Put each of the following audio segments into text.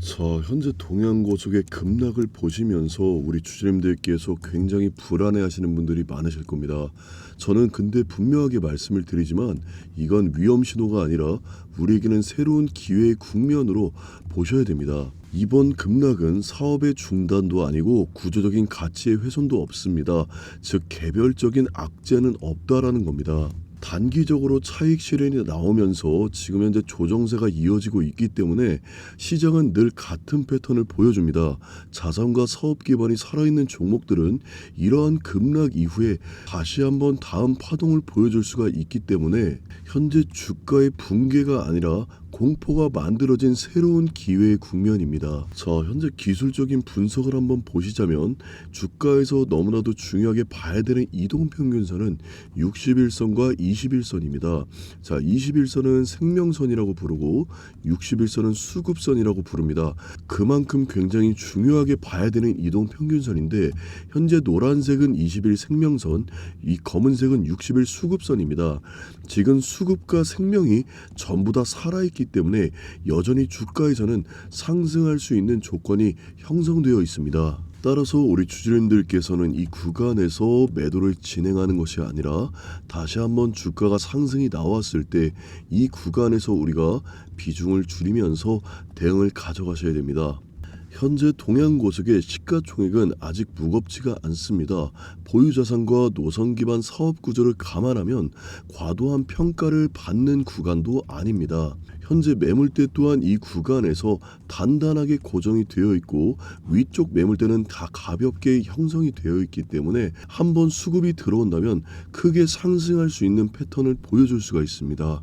자, 현재 동양고속의 급락을 보시면서 우리 주주님들께서 굉장히 불안해 하시는 분들이 많으실 겁니다. 저는 근데 분명하게 말씀을 드리지만 이건 위험 신호가 아니라 우리에게는 새로운 기회의 국면으로 보셔야 됩니다. 이번 급락은 사업의 중단도 아니고 구조적인 가치의 훼손도 없습니다. 즉 개별적인 악재는 없다라는 겁니다. 단기적으로 차익 실현이 나오면서 지금 현재 조정세가 이어지고 있기 때문에 시장은 늘 같은 패턴을 보여줍니다. 자산과 사업 기반이 살아있는 종목들은 이러한 급락 이후에 다시 한번 다음 파동을 보여줄 수가 있기 때문에 현재 주가의 붕괴가 아니라 공포가 만들어진 새로운 기회의 국면입니다. 자, 현재 기술적인 분석을 한번 보시자면 주가에서 너무나도 중요하게 봐야 되는 이동 평균선은 61선과 21선입니다. 자, 21선은 생명선이라고 부르고 61선은 수급선이라고 부릅니다. 그만큼 굉장히 중요하게 봐야 되는 이동 평균선인데 현재 노란색은 20일 생명선, 이 검은색은 60일 수급선입니다. 지금 수급과 생명이 전부 다 살아있기 때문에 여전히 주가에서는 상승할 수 있는 조건이 형성되어 있습니다. 따라서 우리 주주님들께서는 이 구간에서 매도를 진행하는 것이 아니라 다시 한번 주가가 상승이 나왔을 때 이 구간에서 우리가 비중을 줄이면서 대응을 가져가셔야 됩니다. 현재 동양고속의 시가총액은 아직 무겁지가 않습니다. 보유자산과 노선 기반 사업 구조를 감안하면 과도한 평가를 받는 구간도 아닙니다. 현재 매물대 또한 이 구간에서 단단하게 고정이 되어 있고 위쪽 매물대는 다 가볍게 형성이 되어 있기 때문에 한번 수급이 들어온다면 크게 상승할 수 있는 패턴을 보여줄 수가 있습니다.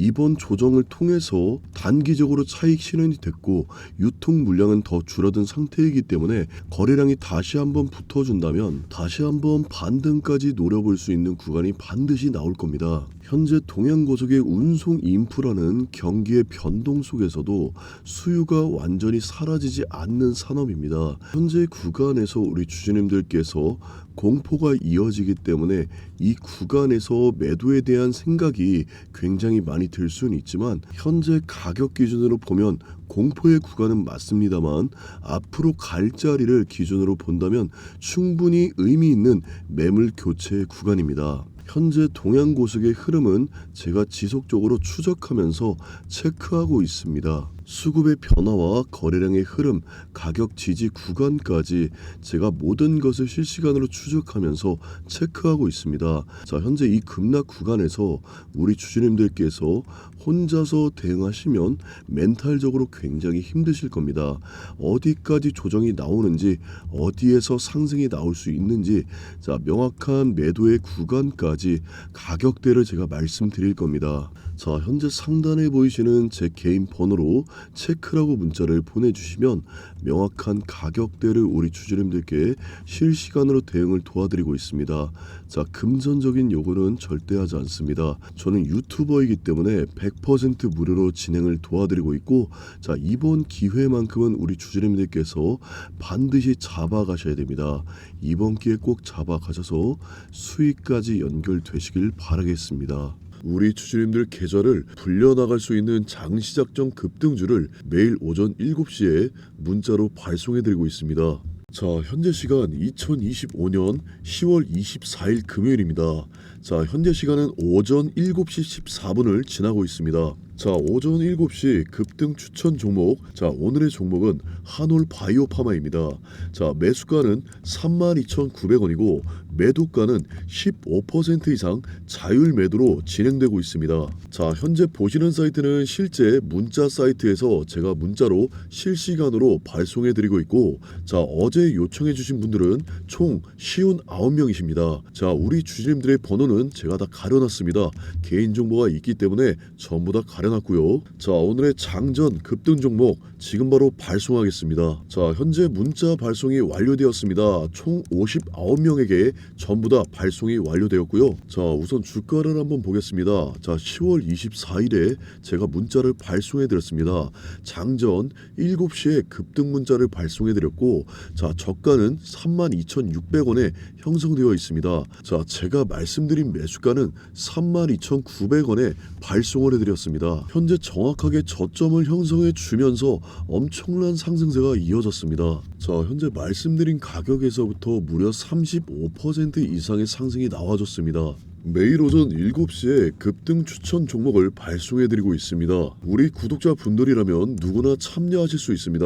이번 조정을 통해서 단기적으로 차익 실현이 됐고 유통 물량은 더 줄어든 상태이기 때문에 거래량이 다시 한번 붙어준다면 다시 한번 반등까지 노려볼 수 있는 구간이 반드시 나올 겁니다. 현재 동양고속의 운송 인프라는 경기의 변동 속에서도 수요가 완전히 사라지지 않는 산업입니다. 현재 구간에서 우리 주주님들께서 공포가 이어지기 때문에 이 구간에서 매도에 대한 생각이 굉장히 많이 들 수는 있지만 현재 가격 기준으로 보면 공포의 구간은 맞습니다만 앞으로 갈 자리를 기준으로 본다면 충분히 의미 있는 매물 교체 구간입니다. 현재 동양고속의 흐름은 제가 지속적으로 추적하면서 체크하고 있습니다. 수급의 변화와 거래량의 흐름, 가격 지지 구간까지 제가 모든 것을 실시간으로 추적하면서 체크하고 있습니다. 자, 현재 이 급락 구간에서 우리 주주님들께서 혼자서 대응하시면 멘탈적으로 굉장히 힘드실 겁니다. 어디까지 조정이 나오는지, 어디에서 상승이 나올 수 있는지, 자, 명확한 매도의 구간까지 가격대를 제가 말씀드릴 겁니다. 자, 현재 상단에 보이시는 제 개인 번호로 체크라고 문자를 보내주시면 명확한 가격대를 우리 주주님들께 실시간으로 대응을 도와드리고 있습니다. 자, 금전적인 요구는 절대 하지 않습니다. 저는 유튜버이기 때문에 100% 무료로 진행을 도와드리고 있고, 자, 이번 기회만큼은 우리 주주님들께서 반드시 잡아가셔야 됩니다. 이번 기회 꼭 잡아가셔서 수익까지 연결되시길 바라겠습니다. 우리 주주님들 계좌를 불려나갈 수 있는 장시작전 급등주를 매일 오전 7시에 문자로 발송해드리고 있습니다. 자, 현재 시간 2025년 10월 24일 금요일입니다. 자, 현재 시간은 오전 7시 14분을 지나고 있습니다. 자, 오전 7시 급등 추천 종목. 자, 오늘의 종목은 한올 바이오 파마입니다. 자, 매수가는 32,900원이고 매도가는 15% 이상 자율 매도로 진행되고 있습니다. 자, 현재 보시는 사이트는 실제 문자 사이트에서 제가 문자로 실시간으로 발송해 드리고 있고 자, 어제 요청해 주신 분들은 총 59명이십니다. 자, 우리 주주님들의 번호는 제가 다 가려놨습니다. 개인 정보가 있기 때문에 전부 다 가려놨고요. 자, 오늘의 장전 급등 종목 지금 바로 발송하겠습니다. 자, 현재 문자 발송이 완료되었습니다. 총 59명에게 전부 다 발송이 완료되었고요. 자, 우선 주가를 한번 보겠습니다. 자, 10월 24일에 제가 문자를 발송해 드렸습니다. 장전 7시에 급등 문자를 발송해 드렸고 자, 저가는 32,600원에 형성되어 있습니다. 자, 제가 말씀드린 매수가는 32,900원에 발송을 해 드렸습니다. 현재 정확하게 저점을 형성해 주면서 엄청난 상승세가 이어졌습니다. 자, 현재 말씀드린 가격에서부터 무려 35% 이상의 상승이 나와줬습니다. 매일 오전 7시에 급등 추천 종목을 발송해드리고 있습니다. 우리 구독자분들이라면 누구나 참여하실 수 있습니다.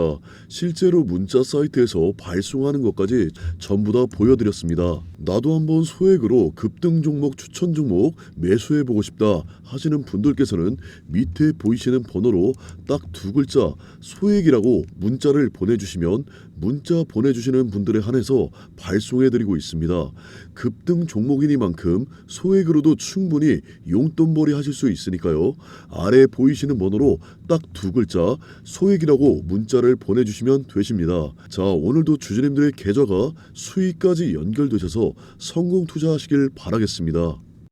실제로 문자 사이트에서 발송하는 것까지 전부 다 보여드렸습니다. 나도 한번 소액으로 급등 종목 추천 종목 매수해보고 싶다 하시는 분들께서는 밑에 보이시는 번호로 딱 두 글자 소액이라고 문자를 보내주시면 문자 보내주시는 분들에 한해서 발송해드리고 있습니다. 급등 종목이니만큼 소액으로도 충분히 용돈벌이 하실 수 있으니까요. 아래 보이시는 번호로 딱 두 글자 소액이라고 문자를 보내주시면 되십니다. 자 오늘도 주주님들의 계좌가 수익까지 연결되셔서 성공 투자하시길 바라겠습니다.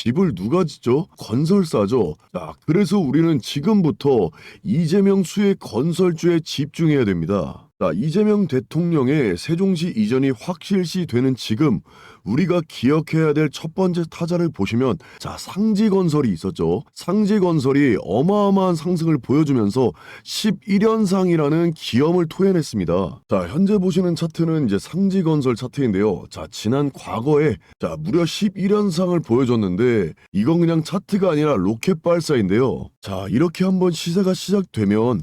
집을 누가 짓죠? 건설사죠. 자, 그래서 우리는 지금부터 이재명 수의 건설주에 집중해야 됩니다. 자, 이재명 대통령의 세종시 이전이 확실시 되는 지금 우리가 기억해야 될 첫 번째 타자를 보시면 자, 상지건설이 있었죠. 상지건설이 어마어마한 상승을 보여주면서 11연상이라는 기염을 토해냈습니다. 자, 현재 보시는 차트는 이제 상지건설 차트인데요. 자, 지난 과거에 자, 무려 11연상을 보여줬는데 이건 그냥 차트가 아니라 로켓 발사인데요. 자, 이렇게 한번 시세가 시작되면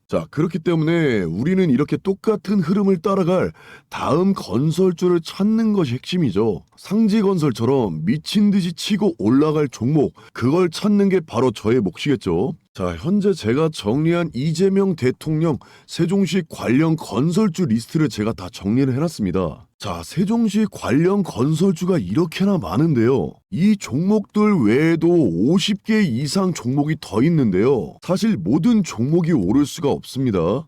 자, 그렇기 때문에 우리는 이렇게 똑같은 흐름을 따라갈 다음 건설주를 찾는 것이 핵심이죠. 상지 건설처럼 미친 듯이 치고 올라갈 종목, 그걸 찾는 게 바로 저의 몫이겠죠. 자, 현재 제가 정리한 이재명 대통령 세종시 관련 건설주 리스트를 제가 다 정리를 해놨습니다. 자, 세종시 관련 건설주가 이렇게나 많은데요. 이 종목들 외에도 50개 이상 종목이 더 있는데요. 사실 모든 종목이 오를 수가 없습니다.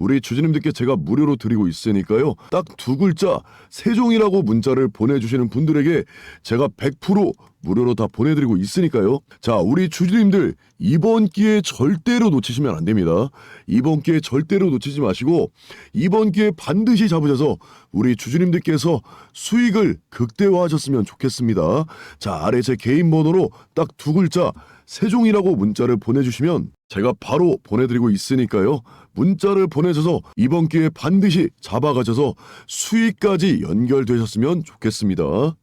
우리 주주님들께 제가 무료로 드리고 있으니까요. 딱 두 글자 세종이라고 문자를 보내주시는 분들에게 제가 100% 무료로 다 보내드리고 있으니까요. 자, 우리 주주님들 이번 기회 절대로 놓치시면 안 됩니다. 이번 기회 절대로 놓치지 마시고 이번 기회 반드시 잡으셔서 우리 주주님들께서 수익을 극대화하셨으면 좋겠습니다. 자, 아래 제 개인 번호로 딱 두 글자 세종이라고 문자를 보내주시면 제가 바로 보내드리고 있으니까요. 문자를 보내셔서 이번 기회에 반드시 잡아가셔서 수익까지 연결되셨으면 좋겠습니다.